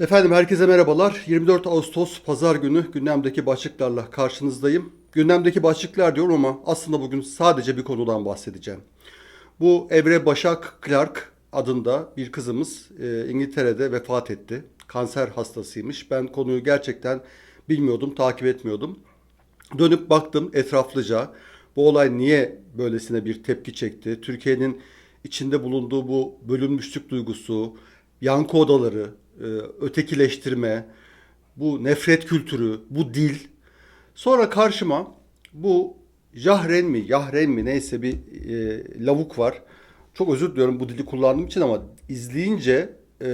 Efendim herkese merhabalar. 24 Ağustos Pazar günü gündemdeki başlıklarla karşınızdayım. Gündemdeki başlıklar diyorum ama aslında bugün sadece bir konudan bahsedeceğim. Bu Evre Başak Clark adında bir kızımız e, İngiltere'de vefat etti. Kanser hastasıymış. Ben konuyu gerçekten bilmiyordum, takip etmiyordum. Dönüp baktım etraflıca. Bu olay niye böylesine bir tepki çekti? Türkiye'nin içinde bulunduğu bu bölünmüşlük duygusu, yankı odaları, ötekileştirme, bu nefret kültürü, bu dil. Sonra karşıma bu Jahren mi, Yahren mi neyse bir e, lavuk var. Çok özür diliyorum bu dili kullandığım için ama izleyince e,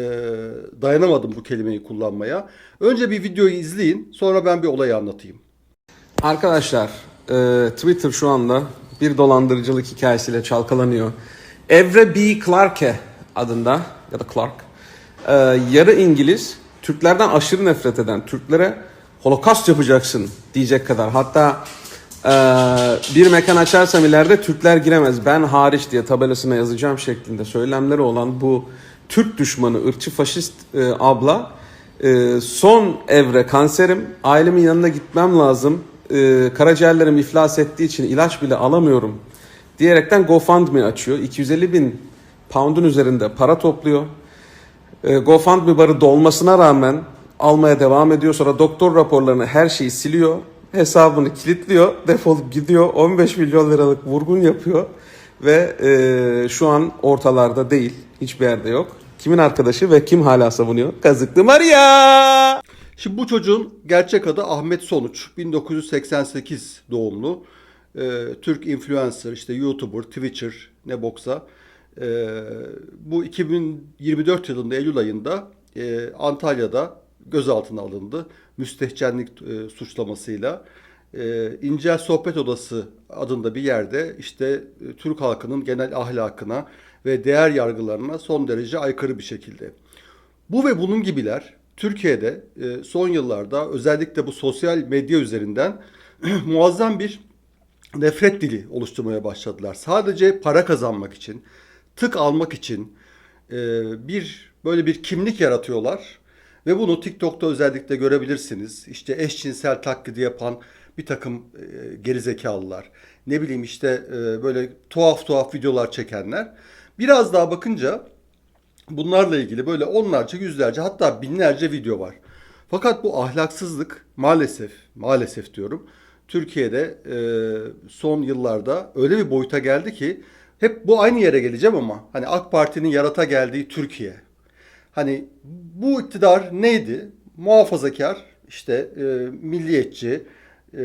dayanamadım bu kelimeyi kullanmaya. Önce bir videoyu izleyin, sonra ben bir olayı anlatayım. Arkadaşlar e, Twitter şu anda bir dolandırıcılık hikayesiyle çalkalanıyor. Evre B. Clarke adında ya da Clark e, yarı İngiliz Türklerden aşırı nefret eden Türklere holokaust yapacaksın diyecek kadar hatta e, bir mekan açarsam ileride Türkler giremez ben hariç diye tabelasına yazacağım şeklinde söylemleri olan bu Türk düşmanı ırkçı faşist e, abla e, son evre kanserim ailemin yanına gitmem lazım e, karaciğerlerim iflas ettiği için ilaç bile alamıyorum diyerekten GoFundMe açıyor. 250 bin pound'un üzerinde para topluyor. E, GoFundMe barı dolmasına rağmen almaya devam ediyor. Sonra doktor raporlarını her şeyi siliyor. Hesabını kilitliyor. Defolup gidiyor. 15 milyon liralık vurgun yapıyor. Ve e, şu an ortalarda değil. Hiçbir yerde yok. Kimin arkadaşı ve kim hala savunuyor? Kazıklı Maria! Şimdi bu çocuğun gerçek adı Ahmet Sonuç. 1988 doğumlu. Ee, Türk influencer, işte YouTuber, Twitcher ne boksa. Ee, bu 2024 yılında Eylül ayında e, Antalya'da gözaltına alındı. Müstehcenlik e, suçlamasıyla. E, İncel Sohbet Odası adında bir yerde işte Türk halkının genel ahlakına ve değer yargılarına son derece aykırı bir şekilde. Bu ve bunun gibiler Türkiye'de son yıllarda özellikle bu sosyal medya üzerinden muazzam bir nefret dili oluşturmaya başladılar. Sadece para kazanmak için, tık almak için e, bir böyle bir kimlik yaratıyorlar ve bunu TikTok'ta özellikle görebilirsiniz. İşte eşcinsel taklidi yapan bir takım e, gerizekalılar, ne bileyim işte e, böyle tuhaf tuhaf videolar çekenler. Biraz daha bakınca Bunlarla ilgili böyle onlarca, yüzlerce hatta binlerce video var. Fakat bu ahlaksızlık maalesef, maalesef diyorum Türkiye'de e, son yıllarda öyle bir boyuta geldi ki hep bu aynı yere geleceğim ama hani AK Parti'nin yarata geldiği Türkiye. Hani bu iktidar neydi? Muhafazakar, işte e, milliyetçi, e,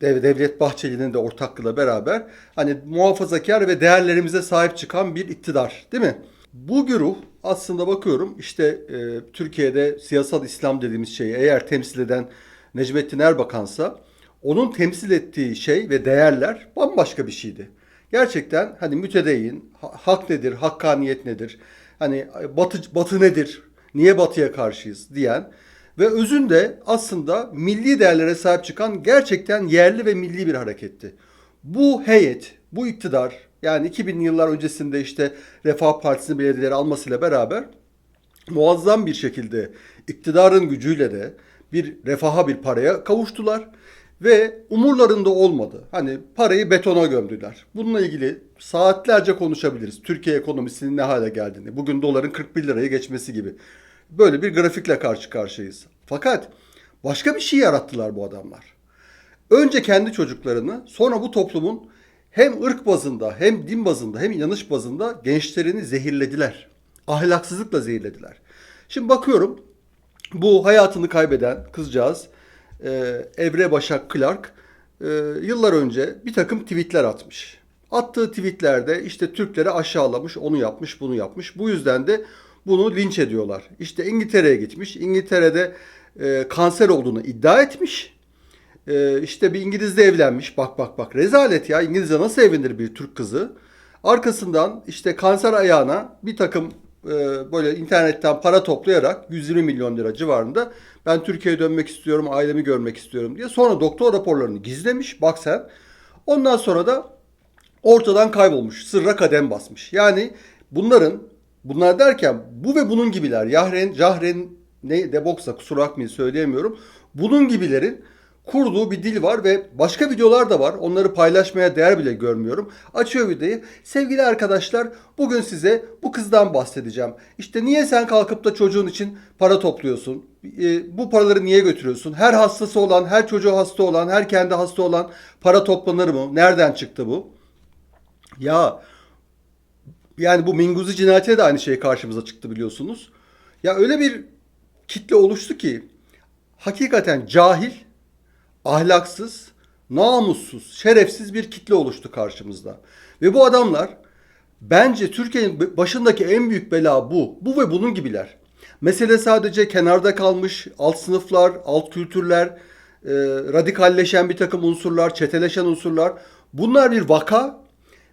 Dev- Devlet Bahçeli'nin de ortaklığıyla beraber hani muhafazakar ve değerlerimize sahip çıkan bir iktidar değil mi? Bu güruh aslında bakıyorum işte e, Türkiye'de siyasal İslam dediğimiz şeyi eğer temsil eden Necmettin Erbakan'sa onun temsil ettiği şey ve değerler bambaşka bir şeydi. Gerçekten hani mütedeyyin, ha- hak nedir, hakkaniyet nedir, hani batı, batı nedir, niye batıya karşıyız? diyen ve özünde aslında milli değerlere sahip çıkan gerçekten yerli ve milli bir hareketti. Bu heyet, bu iktidar yani 2000'li yıllar öncesinde işte Refah Partisi'nin belediyeleri almasıyla beraber muazzam bir şekilde iktidarın gücüyle de bir refaha bir paraya kavuştular ve umurlarında olmadı. Hani parayı betona gömdüler. Bununla ilgili saatlerce konuşabiliriz. Türkiye ekonomisinin ne hale geldiğini, bugün doların 41 liraya geçmesi gibi. Böyle bir grafikle karşı karşıyayız. Fakat başka bir şey yarattılar bu adamlar. Önce kendi çocuklarını, sonra bu toplumun hem ırk bazında, hem din bazında, hem inanış bazında gençlerini zehirlediler. Ahlaksızlıkla zehirlediler. Şimdi bakıyorum bu hayatını kaybeden kızcağız e, Evre Başak Clark e, yıllar önce bir takım tweetler atmış. Attığı tweetlerde işte Türkleri aşağılamış, onu yapmış, bunu yapmış. Bu yüzden de bunu linç ediyorlar. İşte İngiltere'ye gitmiş. İngiltere'de e, kanser olduğunu iddia etmiş. Ee, işte bir İngilizle evlenmiş. Bak bak bak rezalet ya. İngilizce nasıl evlenir bir Türk kızı? Arkasından işte kanser ayağına bir takım e, böyle internetten para toplayarak 120 milyon lira civarında ben Türkiye'ye dönmek istiyorum, ailemi görmek istiyorum diye. Sonra doktor raporlarını gizlemiş. Bak sen. Ondan sonra da ortadan kaybolmuş. Sırra kadem basmış. Yani bunların bunlar derken bu ve bunun gibiler Yahren, Jahren ne deboksa kusura bakmayın söyleyemiyorum. Bunun gibilerin kurduğu bir dil var ve başka videolar da var. Onları paylaşmaya değer bile görmüyorum. Açıyor videoyu. Sevgili arkadaşlar bugün size bu kızdan bahsedeceğim. İşte niye sen kalkıp da çocuğun için para topluyorsun? E, bu paraları niye götürüyorsun? Her hastası olan, her çocuğu hasta olan, her kendi hasta olan para toplanır mı? Nereden çıktı bu? Ya yani bu Minguzi cinayetine de aynı şey karşımıza çıktı biliyorsunuz. Ya öyle bir kitle oluştu ki hakikaten cahil, ahlaksız, namussuz, şerefsiz bir kitle oluştu karşımızda. Ve bu adamlar bence Türkiye'nin başındaki en büyük bela bu. Bu ve bunun gibiler. Mesele sadece kenarda kalmış alt sınıflar, alt kültürler, e, radikalleşen bir takım unsurlar, çeteleşen unsurlar. Bunlar bir vaka.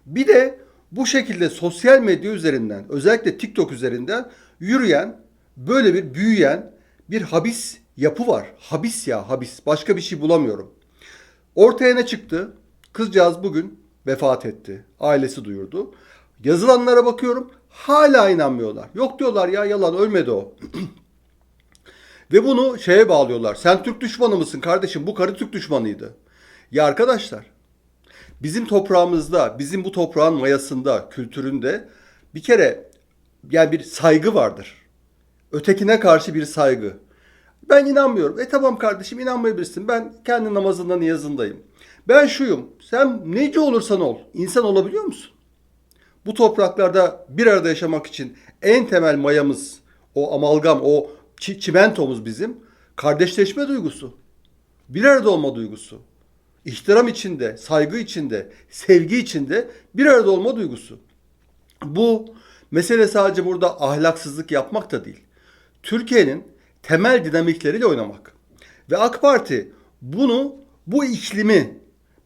Bir de bu şekilde sosyal medya üzerinden, özellikle TikTok üzerinden yürüyen, böyle bir büyüyen bir habis yapı var. Habis ya habis. Başka bir şey bulamıyorum. Ortaya ne çıktı? Kızcağız bugün vefat etti. Ailesi duyurdu. Yazılanlara bakıyorum. Hala inanmıyorlar. Yok diyorlar ya yalan ölmedi o. Ve bunu şeye bağlıyorlar. Sen Türk düşmanı mısın kardeşim? Bu karı Türk düşmanıydı. Ya arkadaşlar bizim toprağımızda, bizim bu toprağın mayasında, kültüründe bir kere yani bir saygı vardır. Ötekine karşı bir saygı. Ben inanmıyorum. E tamam kardeşim inanmayabilirsin. Ben kendi namazında niyazındayım. Ben şuyum. Sen nece olursan ol. insan olabiliyor musun? Bu topraklarda bir arada yaşamak için en temel mayamız, o amalgam, o çi- çimentomuz bizim kardeşleşme duygusu. Bir arada olma duygusu. İhtiram içinde, saygı içinde, sevgi içinde bir arada olma duygusu. Bu mesele sadece burada ahlaksızlık yapmak da değil. Türkiye'nin temel dinamikleriyle oynamak. Ve AK Parti bunu, bu iklimi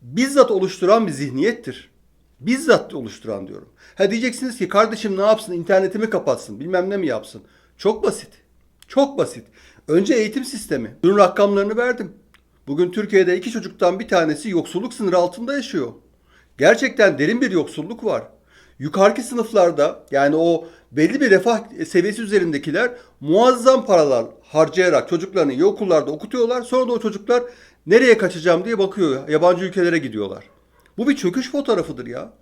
bizzat oluşturan bir zihniyettir. Bizzat oluşturan diyorum. Ha diyeceksiniz ki kardeşim ne yapsın internetimi kapatsın bilmem ne mi yapsın. Çok basit. Çok basit. Önce eğitim sistemi. Dün rakamlarını verdim. Bugün Türkiye'de iki çocuktan bir tanesi yoksulluk sınırı altında yaşıyor. Gerçekten derin bir yoksulluk var. Yukarıki sınıflarda yani o belli bir refah seviyesi üzerindekiler muazzam paralar harcayarak çocuklarını iyi okullarda okutuyorlar. Sonra da o çocuklar nereye kaçacağım diye bakıyor. Yabancı ülkelere gidiyorlar. Bu bir çöküş fotoğrafıdır ya.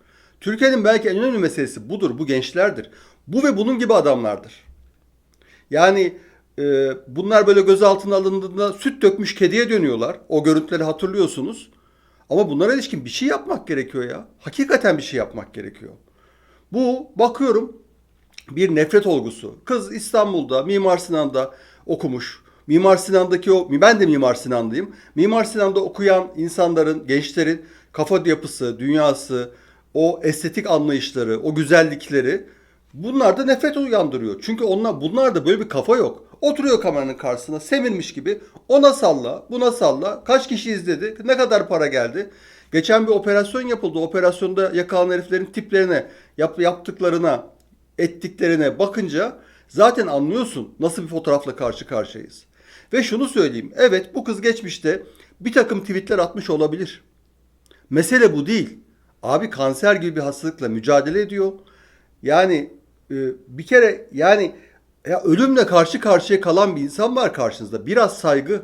Türkiye'nin belki en önemli meselesi budur. Bu gençlerdir. Bu ve bunun gibi adamlardır. Yani e, bunlar böyle gözaltına alındığında süt dökmüş kediye dönüyorlar. O görüntüleri hatırlıyorsunuz. Ama bunlara ilişkin bir şey yapmak gerekiyor ya. Hakikaten bir şey yapmak gerekiyor. Bu bakıyorum bir nefret olgusu. Kız İstanbul'da, Mimar Sinan'da okumuş. Mimar Sinan'daki o, ben de Mimar Sinan'dayım. Mimar Sinan'da okuyan insanların, gençlerin kafa yapısı, dünyası, o estetik anlayışları, o güzellikleri bunlar da nefret uyandırıyor. Çünkü onlar, bunlar da böyle bir kafa yok. Oturuyor kameranın karşısına semirmiş gibi ona salla, buna salla. Kaç kişi izledi, ne kadar para geldi. Geçen bir operasyon yapıldı. Operasyonda yakalanan heriflerin tiplerine, yap, yaptıklarına, ettiklerine bakınca zaten anlıyorsun nasıl bir fotoğrafla karşı karşıyayız. Ve şunu söyleyeyim. Evet bu kız geçmişte bir takım tweetler atmış olabilir. Mesele bu değil. Abi kanser gibi bir hastalıkla mücadele ediyor. Yani e, bir kere yani ya ölümle karşı karşıya kalan bir insan var karşınızda. Biraz saygı.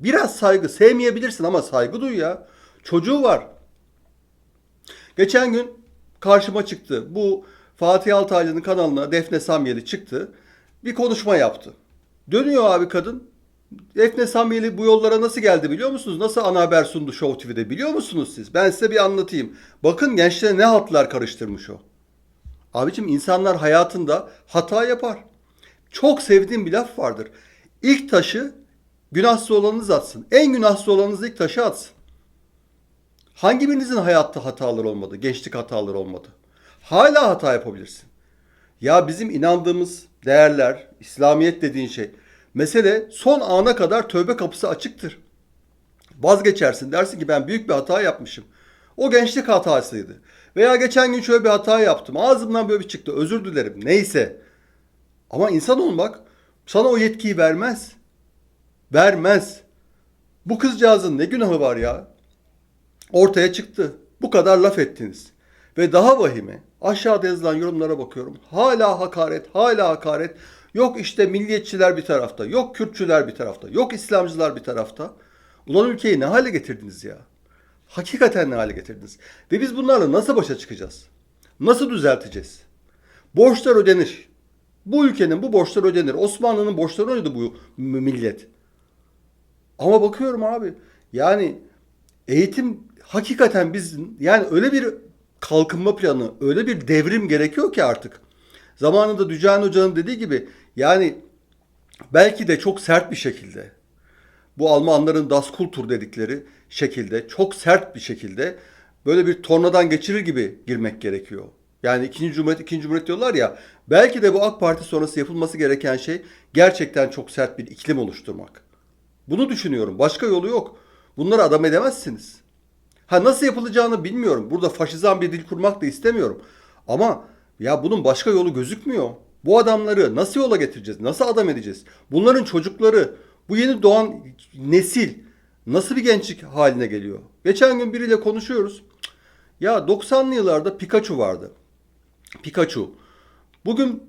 Biraz saygı. Sevmeyebilirsin ama saygı duy ya. Çocuğu var. Geçen gün karşıma çıktı. Bu Fatih Altaylı'nın kanalına Defne Samyeli çıktı. Bir konuşma yaptı. Dönüyor abi kadın. Defne Samyeli bu yollara nasıl geldi biliyor musunuz? Nasıl ana haber sundu Show TV'de biliyor musunuz siz? Ben size bir anlatayım. Bakın gençlere ne hatlar karıştırmış o. Abicim insanlar hayatında hata yapar. Çok sevdiğim bir laf vardır. İlk taşı günahsız olanınız atsın. En günahsız olanınız ilk taşı atsın. Hangi birinizin hayatta hatalar olmadı? Gençlik hataları olmadı. Hala hata yapabilirsin. Ya bizim inandığımız değerler, İslamiyet dediğin şey. Mesele son ana kadar tövbe kapısı açıktır. Vazgeçersin dersin ki ben büyük bir hata yapmışım. O gençlik hatasıydı. Veya geçen gün şöyle bir hata yaptım. Ağzımdan böyle bir çıktı. Özür dilerim. Neyse. Ama insan olmak sana o yetkiyi vermez. Vermez. Bu kızcağızın ne günahı var ya? Ortaya çıktı. Bu kadar laf ettiniz. Ve daha vahimi aşağıda yazılan yorumlara bakıyorum. Hala hakaret, hala hakaret. Yok işte milliyetçiler bir tarafta, yok Kürtçüler bir tarafta, yok İslamcılar bir tarafta. Ulan ülkeyi ne hale getirdiniz ya? Hakikaten ne hale getirdiniz? Ve biz bunlarla nasıl başa çıkacağız? Nasıl düzelteceğiz? Borçlar ödenir. Bu ülkenin bu borçları ödenir. Osmanlı'nın borçları ödedi bu millet. Ama bakıyorum abi yani eğitim hakikaten biz yani öyle bir kalkınma planı, öyle bir devrim gerekiyor ki artık. Zamanında Dücan Hoca'nın dediği gibi yani belki de çok sert bir şekilde bu Almanların Das Kultur dedikleri şekilde çok sert bir şekilde böyle bir tornadan geçirir gibi girmek gerekiyor. Yani ikinci cumhuriyet, ikinci cumhuriyet diyorlar ya belki de bu AK Parti sonrası yapılması gereken şey gerçekten çok sert bir iklim oluşturmak. Bunu düşünüyorum. Başka yolu yok. Bunları adam edemezsiniz. Ha nasıl yapılacağını bilmiyorum. Burada faşizan bir dil kurmak da istemiyorum. Ama ya bunun başka yolu gözükmüyor. Bu adamları nasıl yola getireceğiz? Nasıl adam edeceğiz? Bunların çocukları, bu yeni doğan nesil nasıl bir gençlik haline geliyor? Geçen gün biriyle konuşuyoruz. Ya 90'lı yıllarda Pikachu vardı. Pikachu. Bugün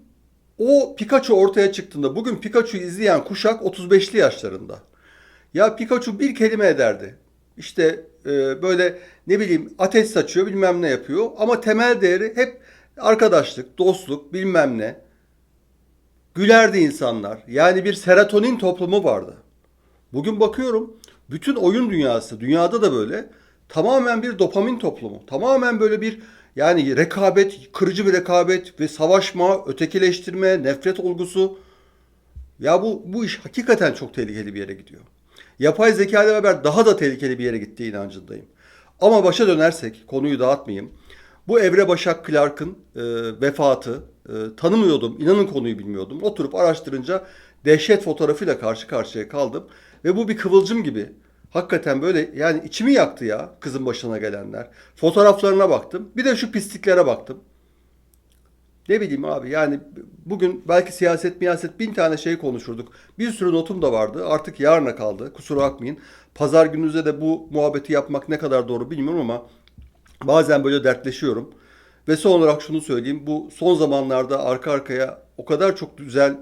o Pikachu ortaya çıktığında bugün Pikachu'yu izleyen kuşak 35'li yaşlarında. Ya Pikachu bir kelime ederdi. İşte e, böyle ne bileyim ateş saçıyor bilmem ne yapıyor. Ama temel değeri hep arkadaşlık, dostluk bilmem ne. Gülerdi insanlar. Yani bir serotonin toplumu vardı. Bugün bakıyorum bütün oyun dünyası, dünyada da böyle tamamen bir dopamin toplumu. Tamamen böyle bir yani rekabet, kırıcı bir rekabet ve savaşma, ötekileştirme, nefret olgusu. Ya bu bu iş hakikaten çok tehlikeli bir yere gidiyor. Yapay zeka ile beraber daha da tehlikeli bir yere gittiği inancındayım. Ama başa dönersek, konuyu dağıtmayayım. Bu Evre Başak Clark'ın e, vefatı e, tanımıyordum, inanın konuyu bilmiyordum. Oturup araştırınca dehşet fotoğrafıyla karşı karşıya kaldım. Ve bu bir kıvılcım gibi. Hakikaten böyle yani içimi yaktı ya kızın başına gelenler. Fotoğraflarına baktım. Bir de şu pisliklere baktım. Ne bileyim abi yani bugün belki siyaset miyaset bin tane şey konuşurduk. Bir sürü notum da vardı. Artık yarına kaldı. Kusura bakmayın. Pazar gününüzde de bu muhabbeti yapmak ne kadar doğru bilmiyorum ama bazen böyle dertleşiyorum. Ve son olarak şunu söyleyeyim. Bu son zamanlarda arka arkaya o kadar çok güzel,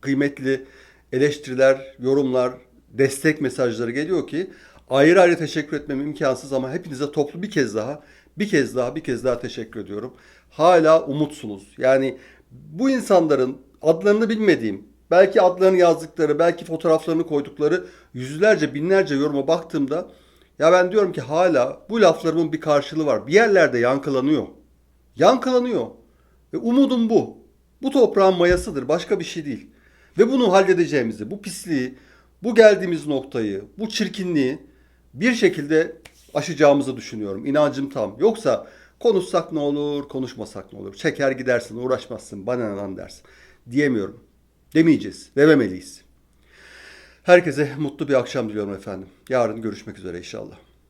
kıymetli eleştiriler, yorumlar, destek mesajları geliyor ki ayrı ayrı teşekkür etmem imkansız ama hepinize toplu bir kez daha, bir kez daha, bir kez daha teşekkür ediyorum. Hala umutsunuz. Yani bu insanların adlarını bilmediğim, belki adlarını yazdıkları, belki fotoğraflarını koydukları yüzlerce, binlerce yoruma baktığımda ya ben diyorum ki hala bu laflarımın bir karşılığı var. Bir yerlerde yankılanıyor. Yankılanıyor. Ve umudum bu. Bu toprağın mayasıdır. Başka bir şey değil. Ve bunu halledeceğimizi, bu pisliği, bu geldiğimiz noktayı, bu çirkinliği bir şekilde aşacağımızı düşünüyorum. İnancım tam. Yoksa konuşsak ne olur, konuşmasak ne olur? Çeker gidersin, uğraşmazsın, bana lan dersin. Diyemiyorum. Demeyeceğiz, dememeliyiz. Herkese mutlu bir akşam diliyorum efendim. Yarın görüşmek üzere inşallah.